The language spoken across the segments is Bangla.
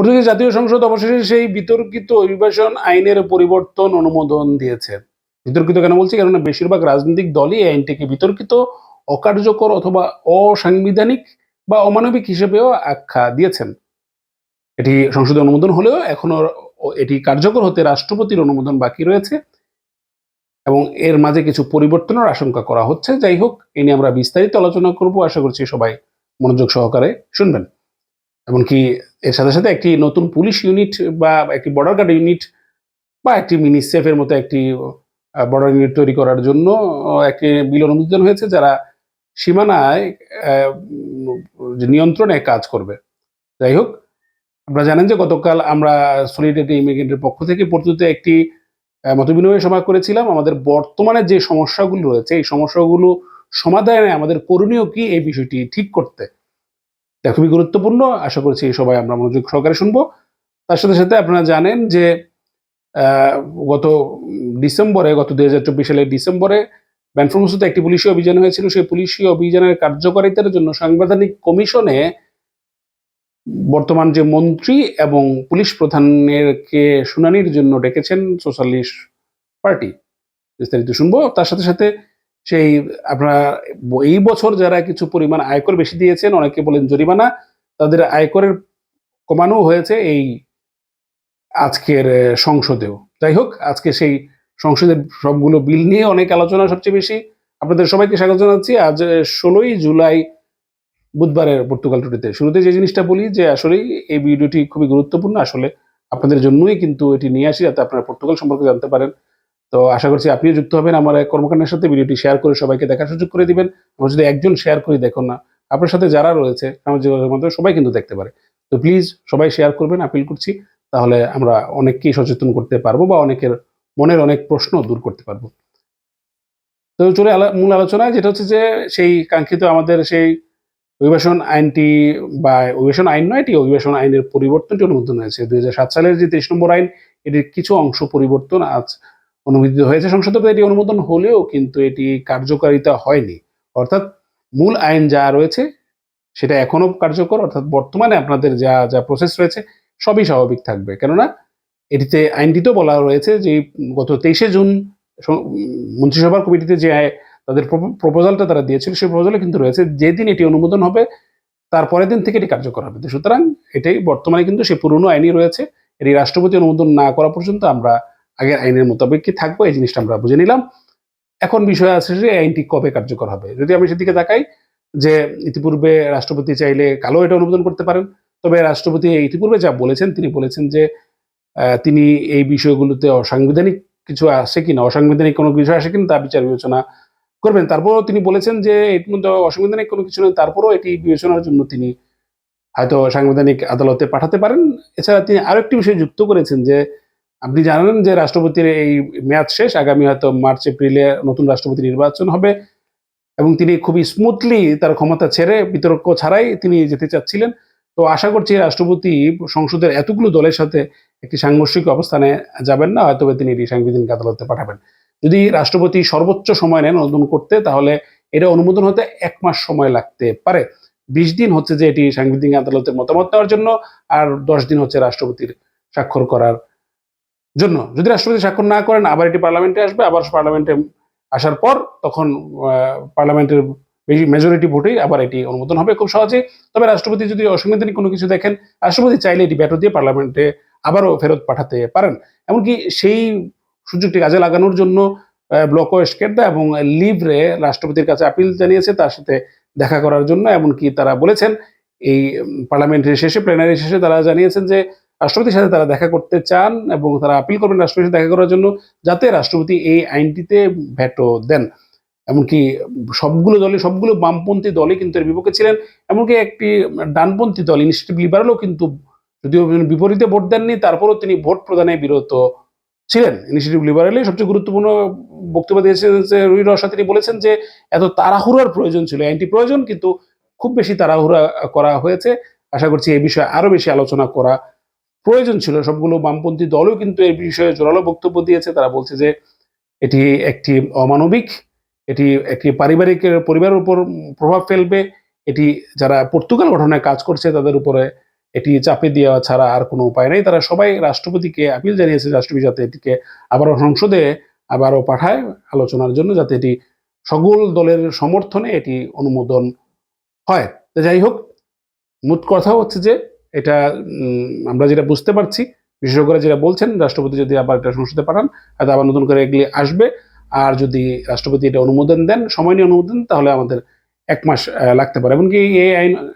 পর্তুগিজ জাতীয় সংসদ অবশেষে সেই বিতর্কিত অভিবাসন আইনের পরিবর্তন অনুমোদন দিয়েছে। বিতর্কিত কেন বলছি? কেননা বেশিরভাগ রাজনৈতিক দলই এই আইনটিকে বিতর্কিত, অকার্যকর অথবা অসাংবিধানিক বা অমানবিক হিসেবেও আখ্যা দিয়েছেন। এটি সংসদে অনুমোদন হলেও এখনও এটি কার্যকর হতে রাষ্ট্রপতির অনুমোদন বাকি রয়েছে এবং এর মাঝে কিছু পরিবর্তনের আশঙ্কা করা হচ্ছে। যাই হোক, এ নিয়ে আমরা বিস্তারিত আলোচনা করব। আশা করছি সবাই মনোযোগ সহকারে শুনবেন। এমনকি এর সাথে সাথে একটি নতুন পুলিশ ইউনিট বা একটি বর্ডার গার্ড ইউনিট বা একটি মিনি সেফের মতো একটি বর্ডার ইউনিট তৈরি করার জন্য একটি বিল অনুমোদন হয়েছে যারা সীমানায় নিয়ন্ত্রণে কাজ করবে। যাই হোক, আপনারা জানেন যে গতকাল আমরা সলিডারিটি ইমিগ্রেন্টের পক্ষ থেকে পর্তুতে একটি মতবিনিময় সভা করেছিলাম। আমাদের বর্তমানে যে সমস্যাগুলো রয়েছে, এই সমস্যাগুলো সমাধানে আমাদের করণীয় কি এই বিষয়টি ঠিক করতে? এটা খুবই গুরুত্বপূর্ণ। আশা করছি সবাই আমরা মনোযোগ সহকারে শুনব। তার সাথে সাথে আপনারা জানেন যে গত ডিসেম্বরে, গত দুই হাজার চব্বিশ সালের ডিসেম্বরে ব্যানফ্রমসুতে একটি পুলিশি অভিযান হয়েছিল। সেই পুলিশি অভিযানের কার্যকারিতার জন্য সাংবিধানিক কমিশনে বর্তমান যে মন্ত্রী এবং পুলিশ প্রধানেরকে শুনানির জন্য ডেকেছেন সোশ্যালিস্ট পার্টি। বিস্তারিত শুনব। তার সাথে সাথে সেই আপনারা এই বছর যারা কিছু পরিমাণ আয়কর বেশি দিয়েছেন, অনেকে বলেন জরিমানা, তাদের আয়করের কমানো হয়েছে এই আজকের সংসদেও। যাই হোক, আজকে সেই সংসদের সবগুলো বিল নিয়ে অনেক আলোচনা সবচেয়ে বেশি। আপনাদের সবাইকে স্বাগত জানাচ্ছি। আজ ষোলোই জুলাই বুধবারের পর্তুগাল টুটিতে শুরুতে যে জিনিসটা বলি যে আসলে এই ভিডিওটি খুবই গুরুত্বপূর্ণ। আসলে আপনাদের জন্যই কিন্তু এটি নিয়ে আসি, যাতে আপনারা পর্তুগাল সম্পর্কে জানতে পারেন। তো আশা করছি আপনিও যুক্ত হবেন, আমার এক কর্মকাণ্ডের সাথে ভিডিওটি শেয়ার করে সবাইকে দেখার সুযোগ করে দিবেন। আমরা যদি একজন শেয়ার করি দেখুন না, আপনার সাথে যারা রয়েছে সামাজিক যোগাযোগের মাধ্যমে, সবাই কিন্তু দেখতে পারে। তো প্লিজ সবাই শেয়ার করবেন, আপিল করছি, তাহলে আমরা অনেককেই সচেতন করতে পারব বা অনেকের মনের অনেক প্রশ্ন দূর করতে পারব। তো চলে মূল আলোচনায় যেটা হচ্ছে যে, সেই কাঙ্ক্ষিত আমাদের সেই অভিবাসন আইনটি বা অভিবাসন আইন নয়, এটি অভিবাসন আইনের পরিবর্তনটি অনুমোদন হয়েছে। দুই সালের যে তেইশ নম্বর আইন, এটির কিছু অংশ পরিবর্তন আজ অনুমোদিত হয়েছে। সংসদে এটি অনুমোদন হলেও কিন্তু এটি কার্যকারিতা হয়নি। অর্থাৎ মূল আইন যা রয়েছে, সেটা এখনও কার্যকর। অর্থাৎ বর্তমানে আপনাদের যা যা প্রসেস রয়েছে, সবই স্বাভাবিক থাকবে। কেননা এটিতে, আইনটিতেও বলা রয়েছে যে গত তেইশে জুন মন্ত্রিসভার কমিটিতে যে তাদের প্রপোজালটা তারা দিয়েছিল, সেই প্রপোজালে কিন্তু রয়েছে যেদিন এটি অনুমোদন হবে, তার পরের দিন থেকে এটি কার্যকর হবে। সুতরাং এটাই বর্তমানে কিন্তু সেই পুরনো আইনই রয়েছে। এটি রাষ্ট্রপতি অনুমোদন না করা পর্যন্ত আমরা আগের আইনের মোতাবেক কি থাকব? এই জিনিসটা আমরা বুঝে নিলাম। এখন বিষয় আছে যে আইনটি কবে কার্যকর হবে? যদি আমি সেদিকে তাকাই যে ইতিপূর্বে রাষ্ট্রপতি চাইলে কালো এটা অনুমোদন করতে পারেন, তবে রাষ্ট্রপতি ইতিপূর্বে যা বলেছেন, তিনি বলেছেন যে তিনি এই বিষয়গুলোতে অসাংবিধানিক কিছু আসে কিনা, অসাংবিধানিক কোনো বিষয় আসে কিনা তা বিচার বিবেচনা করবেন। তারপরও তিনি বলেছেন যে এর মধ্যে অসাংবিধানিক কোনো কিছু নেই, তারপরও এটি বিবেচনার জন্য তিনি হয়তো সাংবিধানিক আদালতে পাঠাতে পারেন। এছাড়া তিনি আরও একটি বিষয় যুক্ত করেছেন যে আপনি জানেন যে রাষ্ট্রপতির এই মেয়াদ শেষ, আগামী হয়তো মার্চ, এপ্রিলে নতুন রাষ্ট্রপতি নির্বাচন হবে এবং তিনি খুবই স্মুথলি তার ক্ষমতা ছেড়ে বিতর্ক ছাড়াই তিনি যেতে চাচ্ছিলেন। তো আশা করছি রাষ্ট্রপতি সংসদের এতগুলো দলের সাথে একটি সাংঘর্ষিক অবস্থানে যাবেন না হয়তো তিনি এটি সাংবিধানিক আদালতে পাঠাবেন। যদি রাষ্ট্রপতি সর্বোচ্চ সময় নেন অনুমোদন করতে, তাহলে এটা অনুমোদন হতে এক মাস সময় লাগতে পারে। বিশ দিন হচ্ছে যে এটি সাংবিধানিক আদালতের মতামত নেওয়ার জন্য, আর দশ দিন হচ্ছে রাষ্ট্রপতির স্বাক্ষর করার জন্য। যদি রাষ্ট্রপতি স্বাক্ষর না করেন, আবার এটি পার্লামেন্টে আসবে, আবার পার্লামেন্টে আসার পর তখন পার্লামেন্টের বেশি মেজরিটি ভোটেই আবার এটি অনুমোদন হবে খুব সহজে। তবে রাষ্ট্রপতি যদি অসাংবিধানিক কোনো কিছু দেখেন, রাষ্ট্রপতি চাইলে এটি ব্যাটো দিয়ে পার্লামেন্টে আবারও ফেরত পাঠাতে পারেন। এমনকি সেই সুযোগটি কাজে লাগানোর জন্য ব্লকো এসকেরদা এবং লিভরে রাষ্ট্রপতির কাছে আপিল জানিয়েছে, তার সাথে দেখা করার জন্য। এমনকি তারা বলেছেন, এই পার্লামেন্টের শেষে প্লেনারি শেষে তারা জানিয়েছেন যে রাষ্ট্রপতির সাথে তারা দেখা করতে চান এবং তারা আপিল করবেন রাষ্ট্রপতির সাথে দেখা করার জন্য, যাতে রাষ্ট্রপতি এই আইনটিতে ভেটো দেন। এমনকি সবগুলো দলে, সবগুলো বামপন্থী দলই কিন্তু এর বিপক্ষে ছিলেন। এমনকি একটি ডানপন্থী দল ইনিশিয়েটিভ লিবারেলও কিন্তু যদিও বিপরীতে ভোট দেননি, তারপরেও তিনি ভোট প্রদানে বিরত ছিলেন। ইনিশিয়েটিভ লিবারেলে সবচেয়ে গুরুত্বপূর্ণ বক্তব্য দিয়েছেন যে রুই রসা, তিনি বলেছেন যে এত তাড়াহুড়ার প্রয়োজন ছিল। আইনটি প্রয়োজন, কিন্তু খুব বেশি তাড়াহুড়া করা হয়েছে। আশা করছি এই বিষয়ে আরও বেশি আলোচনা করা প্রয়োজন ছিল। সবগুলো বামপন্থী দলও কিন্তু এই বিষয়ে জোরালো বক্তব্য দিয়েছে। তারা বলছে যে, এটি একটি অমানবিক, এটি একটি পারিবারিক পরিবারের উপর প্রভাব ফেলবে। এটি যারা পর্তুগাল গঠনে কাজ করছে, তাদের উপরে এটি চাপে দেওয়া ছাড়া আর কোনো উপায় নেই। তারা সবাই রাষ্ট্রপতিকে আপিল জানিয়েছে, রাষ্ট্রপতি যাতে এটিকে আবারও সংসদে আবারও পাঠায় আলোচনার জন্য, যাতে এটি সকল দলের সমর্থনে এটি অনুমোদন হয়। যাই হোক, মোট কথা হচ্ছে যে এটা আমরা যেটা বুঝতে পারছি, বিশেষজ্ঞরা যেটা বলছেন, রাষ্ট্রপতি যদি আবার এটা সংসদে পাঠান, হয়তো আবার নতুন করে এগুলি আসবে। আর যদি রাষ্ট্রপতি এটা অনুমোদন দেন, সময় নিয়ে অনুমোদন তাহলে আমাদের এক মাস লাগতে পারে। এমনকি এই আইন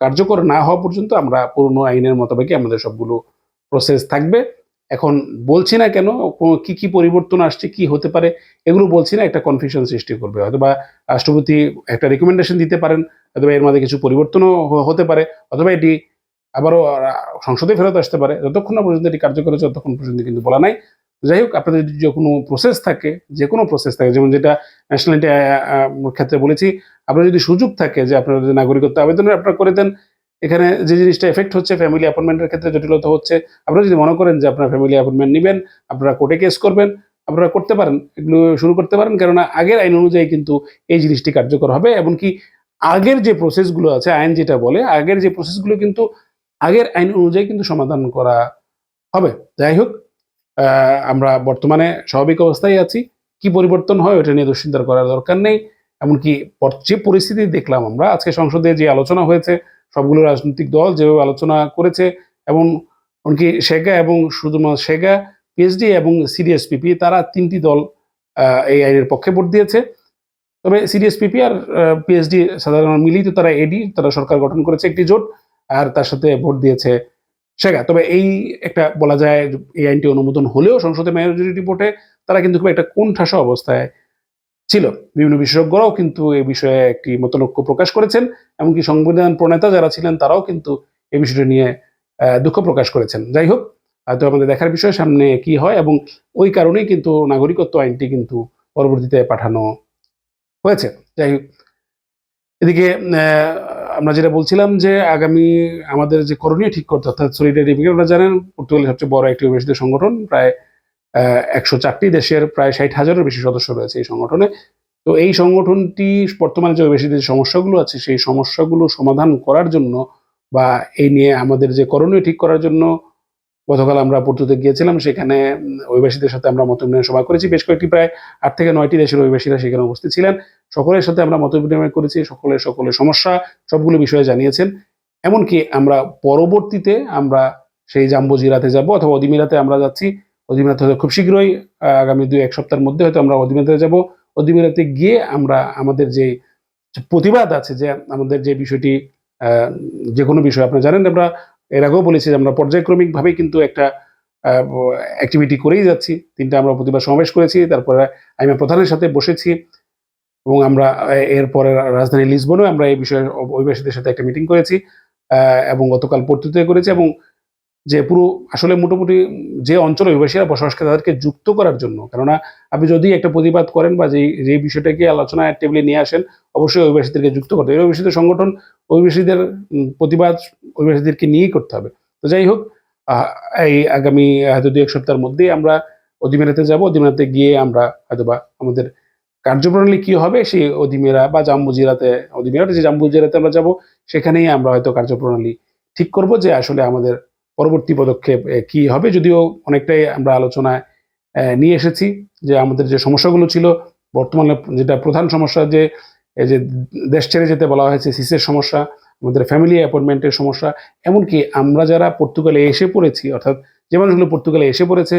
কার্যকর না হওয়া পর্যন্ত আমরা পুরনো আইনের মোতাবেকই আমাদের সবগুলো প্রসেস থাকবে। এখন বলছি না কেন, কো- কি পরিবর্তন আসছে, কি হতে পারে, এগুলো বলছি না, একটা কনফিউশন সৃষ্টি করবে। অথবা রাষ্ট্রপতি একটা রেকমেন্ডেশন দিতে পারেন, অথবা এর মধ্যে কিছু পরিবর্তনও হতে পারে, অথবা এটি আবারও সংসদে ফেরত আসতে পারে। যতক্ষণ না পর্যন্ত এটি কার্যকর হচ্ছে ততক্ষণ পর্যন্ত কিন্তু বলা নাই। যাই হোক, আপনাদের যদি যে কোনো প্রসেস থাকে, যে কোনো প্রসেস থাকে, যেমন যেটা ন্যাশনালিটি ক্ষেত্রে বলেছি, আপনার যদি সুযোগ থাকে যে আপনার যদি নাগরিকত্ব আবেদন আপনারা করে দেন, এখানে যে জিনিসটা এফেক্ট হচ্ছে ফ্যামিলি অ্যাপয়েন্টমেন্টের ক্ষেত্রে জটিলতা হচ্ছে। আপনারা যদি মনে করেন যে আপনার ফ্যামিলি অ্যাপয়েন্টমেন্ট নেবেন, আপনারা কোর্টে কেস করবেন, আপনারা করতে পারেন, এগুলো শুরু করতে পারেন। কেননা আগের আইন অনুযায়ী কিন্তু এই জিনিসটি কার্যকর হবে, এমনকি আগের যে প্রসেসগুলো আছে, আইন যেটা বলে, আগের যে প্রসেসগুলো কিন্তু আগের আইন অনুযায়ী কিন্তু সমাধান করা হবে। যাই হোক আমরা বর্তমানে স্বাভাবিক অবস্থায় আছি। কি পরিবর্তন হয় ওটা নিয়ে দুশ্চিন্তা করার দরকার নেই। এমনকি যে পরিস্থিতি দেখলাম আমরা, আজকে সংসদে যে আলোচনা হয়েছে, সবগুলো রাজনৈতিক দল যেভাবে আলোচনা করেছে, এবং এমনকি সেগা এবং শুধুমাত্র সেগা পিএইচডি এবং সিডিএসপিপি, তারা তিনটি দল এই আইনের পক্ষে ভোট দিয়েছে। তবে সিডিএসপিপি আর পিএইচডি সাধারণ মিলিত তারা এডি, তারা সরকার গঠন করেছে একটি জোট। আর তার সাথে ভোট দিয়েছে সেগা তবে এই একটা বলা যায় এই আইনটি অনুমোদন হলেও সংসদে মেজরিটি ভোটে তারা কিন্তু খুব একটা কোণঠাসা অবস্থায় ছিল। বিভিন্ন বিশেষজ্ঞরাও কিন্তু এই বিষয়ে একটি মতলক্ষ্য প্রকাশ করেছেন, এমনকি সংবিধান প্রণেতা যারা ছিলেন তারাও কিন্তু এই বিষয়টি নিয়ে দুঃখ প্রকাশ করেছেন। যাই হোক, হয়তো আমাদের দেখার বিষয় সামনে কি হয় এবং ওই কারণেই কিন্তু নাগরিকত্ব আইনটি কিন্তু পরবর্তীতে পাঠানো হয়েছে। যাই হোক, এদিকে আমরা যেটা বলছিলাম যে আগামী আমাদের যে করণীয় ঠিক করতে অর্থাৎ সলিডারি আপনারা জানেন, পর্তুগালের সবচেয়ে বড় একটি অভিবাসীদের সংগঠন, প্রায় একশো চারটি দেশের প্রায় ষাট হাজারের বেশি সদস্য রয়েছে এই সংগঠনে। তো এই সংগঠনটি বর্তমানে যে অভিবাসীদের যে সমস্যাগুলো আছে, সেই সমস্যাগুলো সমাধান করার জন্য বা এই নিয়ে আমাদের যে করণীয় ঠিক করার জন্য গতকাল আমরা পর্তুতে গিয়েছিলাম, সেখানে অভিবাসীদের সাথে আমরা মত বিনিময় সভা করেছি। বেশ কয়েকটি, প্রায় আট থেকে নয়টি দেশের অভিবাসীরা সেখানে উপস্থিত ছিলেন। সকলের সাথে আমরা মত বিনিময় করেছি, সকলের সকলের সমস্যা, সবগুলো বিষয়ে জানিয়েছেন। এমনকি আমরা পরবর্তীতে আমরা সেই জাম্বো জিরাতে যাব অথবা অদিমিরাতে আমরা যাচ্ছি। অদিমিরাতে হয়তো খুব শীঘ্রই আগামী দুই এক সপ্তাহের মধ্যে হয়তো আমরা অদিমিরাতে যাব। অদিমিরাতে গিয়ে আমরা আমাদের যে যে প্রতিবাদ আছে যে আমাদের যে বিষয়টি যে কোনো বিষয়, আপনারা জানেন, আমরা এর আগেও বলেছি যে আমরা পর্যায়ক্রমিকভাবে কিন্তু একটা অ্যাক্টিভিটি করেই যাচ্ছি। তিনটা আমরা প্রতিবার সমাবেশ করেছি, তারপরে আমি প্রধানের সাথে বসেছি এবং আমরা এরপরে রাজধানী লিসবনেও আমরা এই বিষয়ে অভিবাসীদের সাথে একটা মিটিং করেছি এবং গতকাল পর্তুতে করেছি এবং যে পুরো আসলে মোটামুটি যে অঞ্চলে অভিবাসীরা বসবাস করে তাদেরকে যুক্ত করার জন্য। কেননা আপনি যদি একটা প্রতিবাদ করেন বা যে যে বিষয়টাকে আলোচনায় টেবিলে নিয়ে আসেন, অবশ্যই অভিবাসীদেরকে যুক্ত করতে হবে। অভিবাসীদের সংগঠন অভিবাসীদের প্রতিবাদ অভিবাসীদেরকে নিয়েই করতে হবে। তো যাই হোক এই আগামী, হয়তো দু এক সপ্তাহের মধ্যেই আমরা অধিমেরাতে যাব। অধিমেরাতে গিয়ে আমরা হয়তোবা আমাদের কার্যপ্রণালী কি হবে সেই অধিমেরা বা জাম্বুজিরাতে, অধিমেরাতে যে জাম্বুজিরাতে আমরা যাব, সেখানেই আমরা হয়তো কার্যপ্রণালী ঠিক করব যে আসলে আমাদের পরবর্তী পদক্ষেপ কি হবে যদিও অনেকটাই আমরা আলোচনায় নিয়ে এসেছি যে আমাদের যে সমস্যাগুলো ছিল, বর্তমানে যেটা প্রধান সমস্যা যে এই যে দেশ ছেড়ে যেতে বলা হয়েছে, সিসের সমস্যা, আমাদের ফ্যামিলি অ্যাপয়েন্টমেন্টের সমস্যা, এমনকি আমরা যারা পর্তুগালে এসে পড়েছি, অর্থাৎ যে মানুষগুলো পর্তুগালে এসে পড়েছে,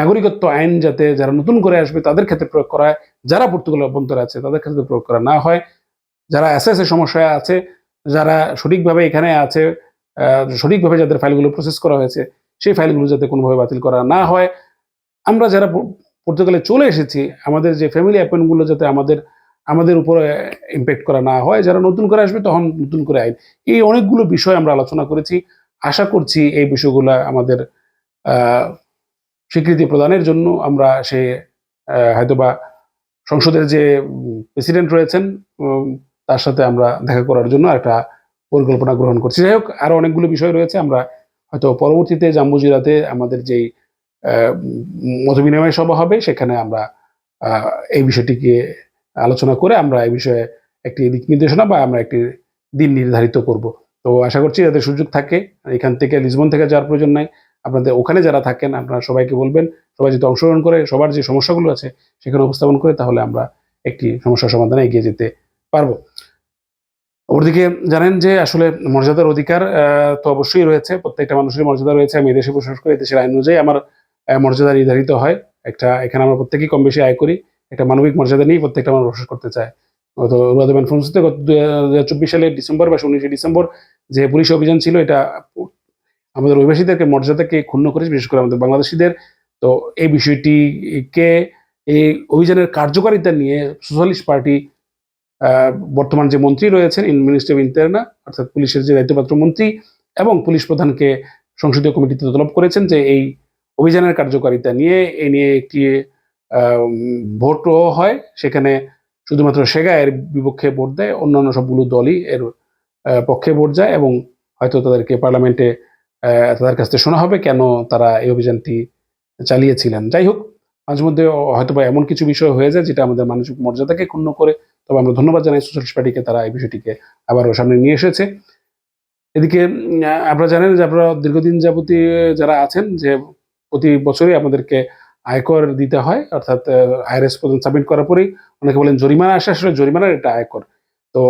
নাগরিকত্ব আইন যাতে যারা নতুন করে আসবে তাদের ক্ষেত্রে প্রয়োগ করা হয়, যারা পর্তুগালের অভ্যন্তরে আছে তাদের ক্ষেত্রে প্রয়োগ করা না হয়, যারা এসএসএ সমস্যায় আছে, যারা সঠিকভাবে এখানে আছে সঠিকভাবে যাদের ফাইলগুলো প্রসেস করা হয়েছে, সেই ফাইলগুলো যাতে কোনোভাবে বাতিল করা না হয়। আমরা যারা পর্তুগালে চলে এসেছি, আমাদের যে ফ্যামিলি অ্যাপয়েন্টগুলো যাতে আমাদের আমাদের উপরে ইম্প্যাক্ট করা না হয়, যারা নতুন করে আসবে তখন নতুন করে আইন। এই অনেকগুলো বিষয় আমরা আলোচনা করেছি। আশা করছি এই বিষয়গুলো আমাদের স্বীকৃতি প্রদানের জন্য আমরা সে হয়তোবা সংসদের যে প্রেসিডেন্ট রয়েছেন তার সাথে আমরা দেখা করার জন্য একটা পরিকল্পনা গ্রহণ করছি। যাই হোক, আরও অনেকগুলো বিষয় রয়েছে, আমরা হয়তো পরবর্তীতে জাম্বুজিরাতে আমাদের যেই মতবিনিময় সভা হবে, সেখানে আমরা এই বিষয়টিকে আলোচনা করে আমরা এই বিষয়ে একটি দিক নির্দেশনা বা আমরা একটি দিন নির্ধারিত করব। তো আশা করছি যাদের সুযোগ থাকে, এখান থেকে লিসবন থেকে যাওয়ার প্রয়োজন নাই। আপনাদের ওখানে যারা থাকেন, আপনারা সবাইকে বলবেন, সবাই যদি অংশগ্রহণ করে, সবার যে সমস্যাগুলো আছে সেখানে উপস্থাপন করে, তাহলে আমরা একটি সমস্যার সমাধানে এগিয়ে যেতে পারব। অপরদিকে জানেন যে আসলে মর্যাদার অধিকার তো অবশ্যই রয়েছে। প্রত্যেকটা মানুষের মর্যাদা রয়েছে। আমি এদেশে বসবাস করি দেশের আইন অনুযায়ী আমার মর্যাদা নির্ধারিত হয়। একটা, এখানে আমরা প্রত্যেকেই কম বেশি আয় করি। একটা মানবিক মর্যাদা নিয়ে প্রত্যেকটা মানুষ বসবাস করতে চায়। গত রুয়াদা ম্যানফোর্সতে গত দুই হাজার চব্বিশ সালের ডিসেম্বর বা উনিশে ডিসেম্বর যে পুলিশ অভিযান ছিল, এটা আমাদের অভিবাসীদেরকে মর্যাদাকে ক্ষুণ্ণ করেছে, বিশেষ করে আমাদের বাংলাদেশিদের। তো এই বিষয়টিকে, এই অভিযানের কার্যকারিতা নিয়ে সোশ্যালিস্ট পার্টি বর্তমান যে মন্ত্রী রয়েছেন ইন মিনিস্ট্রি অফ ইন্টারনা, অর্থাৎ পুলিশের যে দায়িত্বপ্রাপ্ত মন্ত্রী এবং পুলিশ প্রধানকে সংসদীয় কমিটিতে তলব করেছেন যে এই অভিযানের কার্যকারিতা নিয়ে এই নিয়ে একটি ভোটও হয়। সেখানে শুধুমাত্র সেগা এর বিপক্ষে ভোট দেয়, অন্যান্য সবগুলো দলই এর পক্ষে ভোট যায় এবং হয়তো তাদেরকে পার্লামেন্টে তাদের কাছ থেকে শোনা হবে কেন তারা এই অভিযানটি চালিয়েছিলেন। যাই হোক মাঝে মধ্যে হয়তো বা এমন কিছু বিষয় হয়ে যায় যেটা আমাদের মানসিক মর্যাদাকে ক্ষুণ্ণ করে তবে আমরা ধন্যবাদ জানাই সোশ্যালিস্ট পার্টিকে তারা এই বিষয়টিকে আবারও সামনে নিয়ে এসেছে। এদিকে আপনারা জানেন যে আপনারা দীর্ঘদিন যাবতী যারা আছেন, যে প্রতি বছরই আমাদেরকে আয়কর দিতে হয়, অর্থাৎ আইআরএস পর্যন্ত সাবমিট করার পরেই অনেকে বলেন জরিমানা আসে, আসলে জরিমানার এটা আয়কর। তো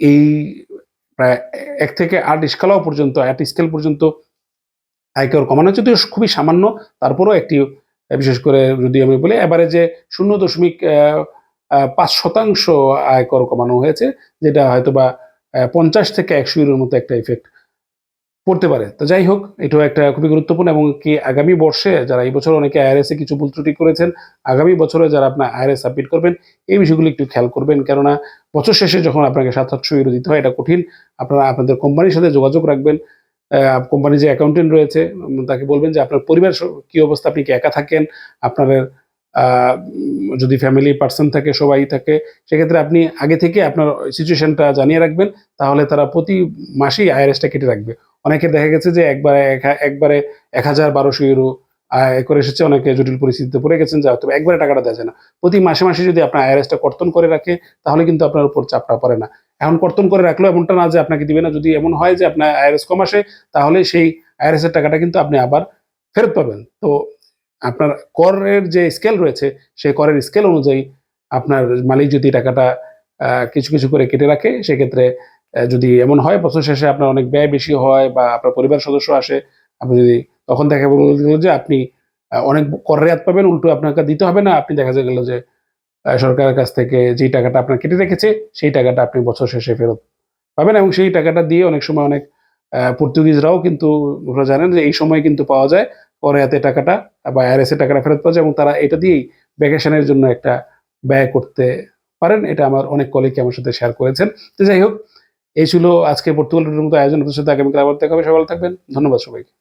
এই প্রায় এক থেকে আট স্কেলাও পর্যন্ত, আট স্কেল পর্যন্ত আয়কর কমানো যদিও খুবই সামান্য, তারপরেও একটি বিশেষ করে যদি আমি বলি এবারে যে শূন্য দশমিক পাঁচ শতাংশ আয়কর কমানো হয়েছে, যেটা হয়তো বা পঞ্চাশ থেকে একশো ইউরোর মতো একটা ইফেক্ট পড়তে পারে। তো যাই হোক, এটাও একটা খুবই গুরুত্বপূর্ণ এবং কি আগামী বর্ষে যারা এই বছর অনেকে আইআরএস কিছু ভুল ত্রুটি করেছেন, আগামী বছরে যারা আপনার আইআরএস সাবমিট করবেন, এই বিষয়গুলো একটু খেয়াল করবেন। কেননা, বছর শেষে যখন আপনাকে সাত আটশো ইউরো দিতে হয়, এটা কঠিন। আপনারা আপনাদের কোম্পানির সাথে যোগাযোগ রাখবেন। কোম্পানির যে অ্যাকাউন্টেন্ট রয়েছে তাকে বলবেন যে, আপনার পরিবার কি অবস্থা? আপনি কি একা থাকেন? আপনাদের যদি ফ্যামিলি পার্সন থাকে, সবাই থাকে, সেক্ষেত্রে আপনি আগে থেকে আপনার সিচুয়েশনটা জানিয়ে রাখবেন, তাহলে তারা প্রতি মাসেই আইআরএসটা কেটে রাখবে। অনেকে দেখা গেছে যে একবারে একবারে এক হাজার বারোশো ইউরো আয় করে এসেছে, অনেকে জটিল পরিস্থিতিতে পড়ে গেছেন, যা তবে একবারে টাকাটা দেওয়া যায় না। প্রতি মাসে মাসে যদি আপনার আইআরএসটা কর্তন করে রাখে, তাহলে কিন্তু আপনার উপর চাপটা পড়ে না। এখন কর্তন করে রাখলেও এমনটা না যে আপনাকে দিবে না, যদি এমন হয় যে আপনার আইআরএস কম আসে, তাহলে সেই আইআরএস এর টাকাটা কিন্তু আপনি আবার ফেরত পাবেন। তো আপনার করের যে স্কেল রয়েছে, সেই করের স্কেল অনুযায়ী আপনার মালিক যদি টাকাটা কিছু কিছু করে কেটে রাখে, সেক্ষেত্রে যদি এমন হয়, বছর শেষে আপনার অনেক ব্যয় বেশি হয় বা আপনার পরিবার সদস্য আসে, আপনি যদি তখন দেখা গেল যে আপনি অনেক কর রেয়াত পাবেন, উল্টো আপনাকে দিতে হবে না, আপনি দেখা গেল যে সরকারের কাছ থেকে যে টাকাটা আপনার কেটে রেখেছে, সেই টাকাটা আপনি বছর শেষে ফেরত পাবেন এবং সেই টাকাটা দিয়ে অনেক সময় অনেক পর্তুগিজরাও কিন্তু জানেন যে এই সময় কিন্তু পাওয়া যায় করে এতে টাকাটা বা আইআরএস এর টাকাটা ফেরত পাওয়া যায় এবং তারা এটা দিয়েই ভ্যাকেশনের জন্য একটা ব্যয় করতে পারেন। এটা আমার অনেক কলিগ আমার সাথে শেয়ার করেছেন। তো যাই হোক, এই ছিল আজকে পর্তুগালের মতো আয়োজন। সাথে আগামীকাল আবার দেখা হবে। সবাই থাকবেন। ধন্যবাদ সবাইকে।